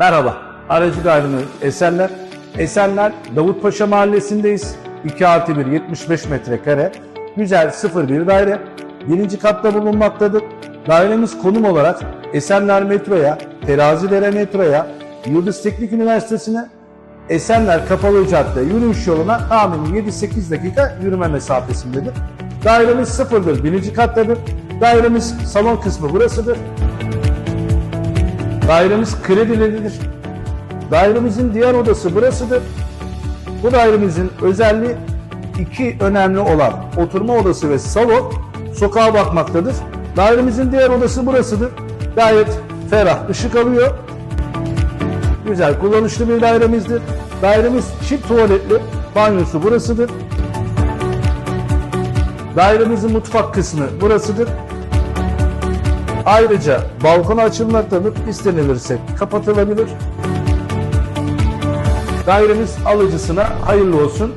Merhaba, aracı gayrimenkul Esenler. Esenler Davutpaşa Mahallesi'ndeyiz. 2 artı 1, 75 metrekare. Güzel 01 daire. Birinci katta bulunmaktadır. Dairemiz konum olarak Esenler metroya, Terazidere metroya, Yıldız Teknik Üniversitesi'ne, Esenler Kapalı Cadde yürüyüş yoluna tahmini 7-8 dakika yürüme mesafesindedir. Dairemiz sıfırdır, birinci kattadır. Dairemiz salon kısmı burasıdır. Dairemiz kredileridir. Dairemizin diğer odası burasıdır. Bu dairemizin özelliği iki önemli olan oturma odası ve salon sokağa bakmaktadır. Dairemizin diğer odası burasıdır. Gayet ferah ışık alıyor. Güzel kullanışlı bir dairemizdir. Dairemiz çift tuvaletli. Banyosu burasıdır. Dairemizin mutfak kısmı burasıdır. Ayrıca balkona açılmaktadır. İstenilirse kapatılabilir. Dairemiz alıcısına hayırlı olsun.